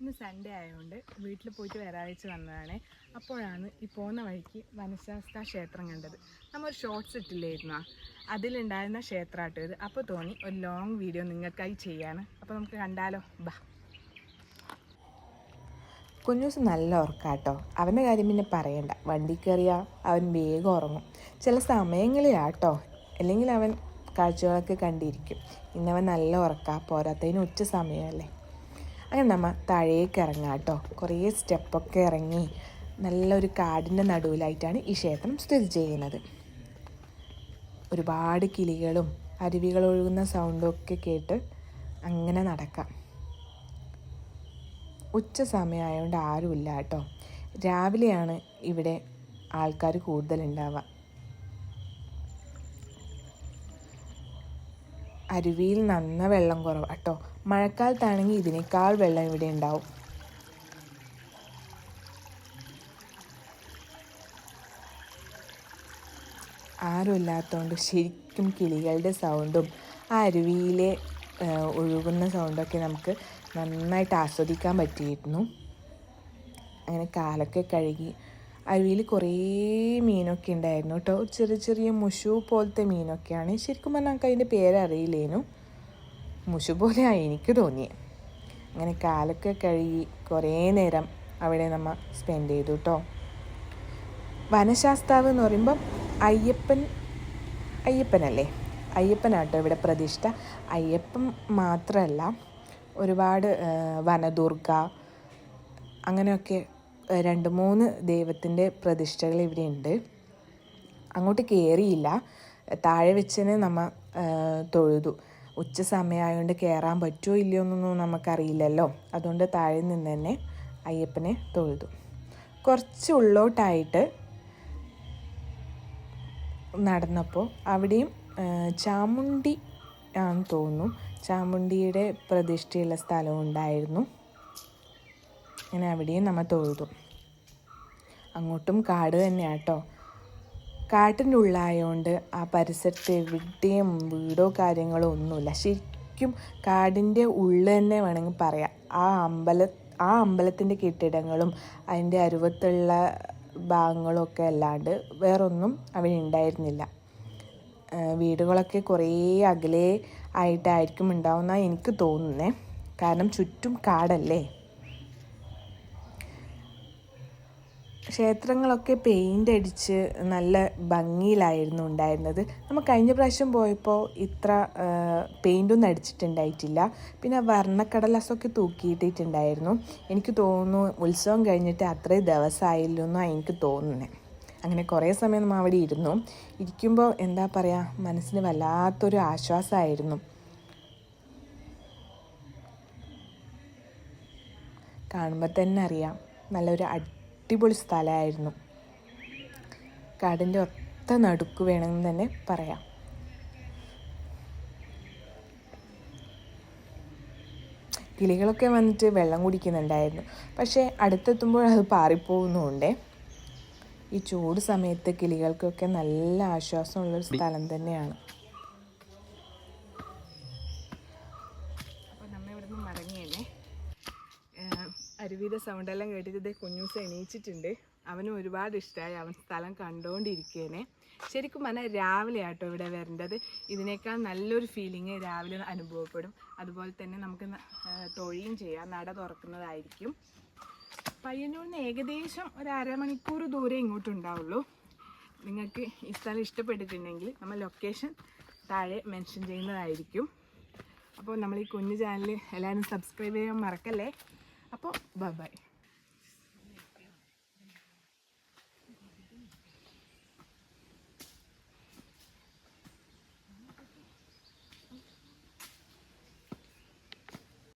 ഇന്ന് സൺഡേ ആയതുകൊണ്ട് വീട്ടിൽ പോയിട്ട് വരാഴ്ച വന്നതാണ്. അപ്പോഴാണ് ഈ പോകുന്ന വഴിക്ക് വനശാസ്ത്ര ക്ഷേത്രം കണ്ടത്. നമ്മൾ ഷോർട്സ് ഇട്ടില്ലായിരുന്നു? അതിലുണ്ടായിരുന്ന ക്ഷേത്രമാട്ടോ ഇത്. അപ്പോൾ തോന്നി ഒരു ലോങ് വീഡിയോ നിങ്ങൾക്കായി ചെയ്യാണ്. അപ്പോൾ നമുക്ക് കണ്ടാലോ? ബാ. കുഞ്ഞൂസ് നല്ല ഉറക്കാട്ടോ. അവന്റെ കാര്യം പിന്നെ പറയണ്ട. വണ്ടി കയറിയാൽ അവൻ വേഗം ഉറങ്ങും. ചില സമയങ്ങളിലാട്ടോ. അല്ലെങ്കിൽ അവൻ കാഴ്ചകളൊക്കെ കണ്ടിരിക്കും. ഇന്നവൻ നല്ല ഉറക്കാം. പോരാത്തതിന് ഉച്ച സമയമല്ലേ അങ്ങനെ നമ്മൾ താഴേക്ക് ഇറങ്ങാം കേട്ടോ. കുറേ സ്റ്റെപ്പൊക്കെ ഇറങ്ങി നല്ലൊരു കാടിന്റെ നടുവിലായിട്ടാണ് ഈ ക്ഷേത്രം സ്ഥിതി ചെയ്യുന്നത്. ഒരുപാട് കിളികളും അരുവികൾ ഒഴുകുന്ന സൗണ്ടും ഒക്കെ കേട്ട് അങ്ങനെ നടക്കാം. ഉച്ച സമയമായതുകൊണ്ട് ആരുമില്ല കേട്ടോ. രാവിലെയാണ് ഇവിടെ ആൾക്കാർ കൂടുതലുണ്ടാവുക. അരുവിയിൽ നന്ന വെള്ളം കുറവ്. കേട്ടോ മഴക്കാലത്താണെങ്കിൽ ഇതിനേക്കാൾ വെള്ളം ഇവിടെ ഉണ്ടാവും. ആരും ഇല്ലാത്തതുകൊണ്ട് ശരിക്കും കിളികളുടെ സൗണ്ടും ആ അരുവിയിലെ ഒഴുകുന്ന സൗണ്ടൊക്കെ നമുക്ക് നന്നായിട്ട് ആസ്വദിക്കാൻ പറ്റിയിരുന്നു. അങ്ങനെ കാലൊക്കെ കഴുകി അരുവിയിൽ കുറേ മീനൊക്കെ ഉണ്ടായിരുന്നു കേട്ടോ. ചെറിയ ചെറിയ മുഷു പോലത്തെ മീനൊക്കെയാണ്. ശരിക്കും പറഞ്ഞാൽ നമുക്ക് അതിന്റെ പേരറിയില്ലേനു. മുഷു പോലെയാണ് എനിക്ക് തോന്നിയത് അങ്ങനെ കാലൊക്കെ കഴുകി കുറേ നേരം അവിടെ നമ്മൾ സ്പെൻഡ് ചെയ്തു കേട്ടോ. വനശാസ്താവ് എന്ന് പറയുമ്പം അയ്യപ്പൻ അയ്യപ്പനല്ലേ? അയ്യപ്പനാട്ടോ ഇവിടെ പ്രതിഷ്ഠ. അയ്യപ്പൻ മാത്രമല്ല ഒരുപാട് വനദുർഗ അങ്ങനെയൊക്കെ രണ്ട് മൂന്ന് ദൈവത്തിന്റെ പ്രതിഷ്ഠകൾ ഇവിടെ ഉണ്ട് അങ്ങോട്ട് കയറിയില്ല താഴെ വെച്ചതിനെ നമ്മൾ തൊഴുതു. ഉച്ച സമയമായതുകൊണ്ട് കയറാൻ പറ്റുമോ ഇല്ലയോ എന്നൊന്നും നമുക്കറിയില്ലല്ലോ. അതുകൊണ്ട് താഴെ നിന്ന് തന്നെ അയ്യപ്പനെ തൊഴുതു. കുറച്ച് ഉള്ളോട്ടായിട്ട് നടന്നപ്പോൾ അവിടെയും ചാമുണ്ടി ആണെന്ന് തോന്നുന്നു. ചാമുണ്ടിയുടെ പ്രതിഷ്ഠയുള്ള സ്ഥലം ഉണ്ടായിരുന്നു. അങ്ങനെ അവിടെയും നമ്മൾ തൊഴുതു. അങ്ങോട്ടും കാട് തന്നെയാണ് കേട്ടോ കാട്ടിന്റെ ഉള്ളായതുകൊണ്ട് ആ പരിസരത്ത് എവിടെയും വീടോ കാര്യങ്ങളോ ഒന്നുമില്ല. ശരിക്കും കാടിന്റെ ഉള്ളിൽ തന്നെ വേണമെങ്കിൽ പറയാം. ആ അമ്പല ആ അമ്പലത്തിന്റെ കെട്ടിടങ്ങളും അതിന്റെ അരുവത്തുള്ള ഭാഗങ്ങളും ഒക്കെ അല്ലാണ്ട് വേറൊന്നും അവിടെ ഉണ്ടായിരുന്നില്ല. വീടുകളൊക്കെ കുറേ അകലെ ആയിട്ടായിരിക്കും ഉണ്ടാവുന്ന എനിക്ക് തോന്നുന്നേ. കാരണം ചുറ്റും കാടല്ലേ? ക്ഷേത്രങ്ങളൊക്കെ പെയിന്റ് അടിച്ച് നല്ല ഭംഗിയിലായിരുന്നു ഉണ്ടായിരുന്നത്. നമ്മൾ കഴിഞ്ഞ പ്രാവശ്യം പോയപ്പോൾ ഇത്ര പെയിന്റൊന്നും അടിച്ചിട്ടുണ്ടായിട്ടില്ല. പിന്നെ വർണക്കടലാസൊക്കെ തൂക്കിയിട്ടിട്ടുണ്ടായിരുന്നു. എനിക്ക് തോന്നുന്നു ഉത്സവം കഴിഞ്ഞിട്ട് അത്രയും ദിവസമായില്ലോ എന്നാണ് എനിക്ക് തോന്നുന്നത് അങ്ങനെ കുറേ സമയം നമ്മൾ അവിടെ ഇരുന്നു. ഇരിക്കുമ്പോൾ എന്താ പറയുക മനസ്സിന് വല്ലാത്തൊരു ആശ്വാസമായിരുന്നു കാണുമ്പോൾ തന്നെ അറിയാം നല്ലൊരു അടിപൊളി സ്ഥലമായിരുന്നു. കാടിന്റെ ഒത്ത നടുക്ക് വേണമെന്ന് തന്നെ പറയാം. കിളികളൊക്കെ വന്നിട്ട് വെള്ളം കുടിക്കുന്നുണ്ടായിരുന്നു. പക്ഷേ അടുത്തെത്തുമ്പോൾ അത് പാറിപ്പോകുന്നുണ്ട് ഈ ചൂട് സമയത്ത് കിളികൾക്കൊക്കെ നല്ല ആശ്വാസമുള്ളൊരു സ്ഥലം തന്നെയാണ് അപ്പോൾ നമ്മൾ ഇവിടുന്ന് മടങ്ങി തന്നെ അരുവിയുടെ സൗണ്ടെല്ലാം കേട്ടിട്ട് ഇതേ കുഞ്ഞൂസ് എണീച്ചിട്ടുണ്ട്. അവനും ഒരുപാട് ഇഷ്ടമായി അവൻ സ്ഥലം കണ്ടുകൊണ്ടിരിക്കേനെ ശരിക്കും പറഞ്ഞാൽ രാവിലെ ആട്ടോ ഇവിടെ വരേണ്ടത്. ഇതിനേക്കാൾ നല്ലൊരു ഫീലിംഗ് രാവിലെ അനുഭവപ്പെടും. അതുപോലെ തന്നെ നമുക്ക് തൊഴിയും ചെയ്യാം. നട തുറക്കുന്നതായിരിക്കും. പയ്യന്നൂരിൽ നിന്ന് ഏകദേശം ഒരു അരമണിക്കൂർ ദൂരെ ഇങ്ങോട്ടുണ്ടാവുള്ളൂ നിങ്ങൾക്ക് ഈ സ്ഥലം ഇഷ്ടപ്പെട്ടിട്ടുണ്ടെങ്കിൽ നമ്മൾ ലൊക്കേഷൻ താഴെ മെൻഷൻ ചെയ്യുന്നതായിരിക്കും. അപ്പോൾ നമ്മൾ ഈ കുഞ്ഞു ചാനൽ എല്ലാവരും സബ്സ്ക്രൈബ് ചെയ്യാൻ മറക്കല്ലേ? അപ്പോൾ ബൈ ബൈ.